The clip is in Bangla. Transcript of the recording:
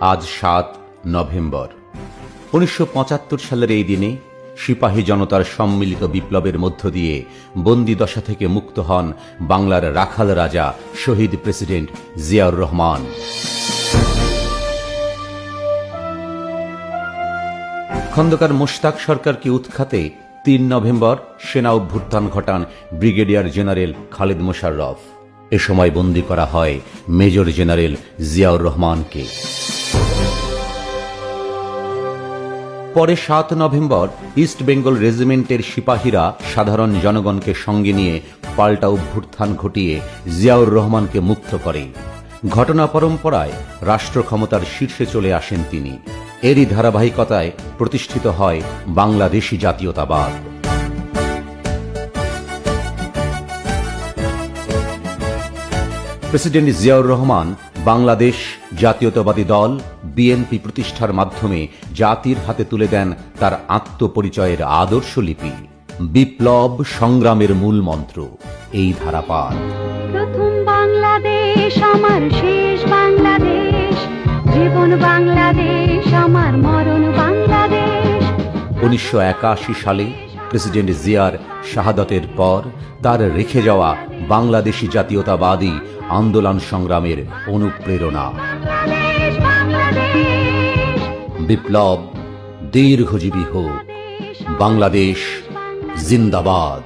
আজ সাত নভেম্বর। উনিশশো পঁচাত্তর সালের এই দিনে সিপাহী জনতার সম্মিলিত বিপ্লবের মধ্য দিয়ে বন্দিদশা থেকে মুক্ত হন বাংলার রাখাল রাজা শহীদ প্রেসিডেন্ট জিয়াউর রহমান। খন্দকার মোশতাক সরকারকে উৎখাতে তিন নভেম্বর সেনা অভ্যুত্থান ঘটান ব্রিগেডিয়ার জেনারেল খালেদ মোশাররফ? এ সময় বন্দী করা হয় মেজর জেনারেল জিয়াউর রহমানকে। পরে সাত নভেম্বর ইস্ট বেঙ্গল রেজিমেন্টের সিপাহীরা সাধারণ জনগণকে সঙ্গে নিয়ে পাল্টা অভ্যুত্থান ঘটিয়ে জিয়াউর রহমানকে মুক্ত করে। ঘটনা পরম্পরায় রাষ্ট্র ক্ষমতার শীর্ষে চলে আসেন তিনি। এরই ধারাবাহিকতায় প্রতিষ্ঠিত হয় বাংলাদেশি জাতীয়তাবাদ। প্রেসিডেন্ট জিয়াউর রহমান বাংলাদেশ জাতীয়তাবাদী দল বিএনপি প্রতিষ্ঠার মাধ্যমে জাতির হাতে তুলে দেন তার আত্মপরিচয়ের আদর্শ লিপি। বিপ্লব সংগ্রামের মূল মন্ত্র এই ধারাপাত প্রথম বাংলাদেশ আমার শেষ বাংলাদেশ। জীবন বাংলাদেশ আমার মরণ বাংলাদেশ। উনিশশো একাশি সালে প্রেসিডেন্ট জিয়ার শাহাদতের পর তার রেখে যাওয়া বাংলাদেশি জাতীয়তাবাদী আন্দোলন সংগ্রামের অনুপ্রেরণা। বিপ্লব দীর্ঘজীবী হোক। বাংলাদেশ জিন্দাবাদ।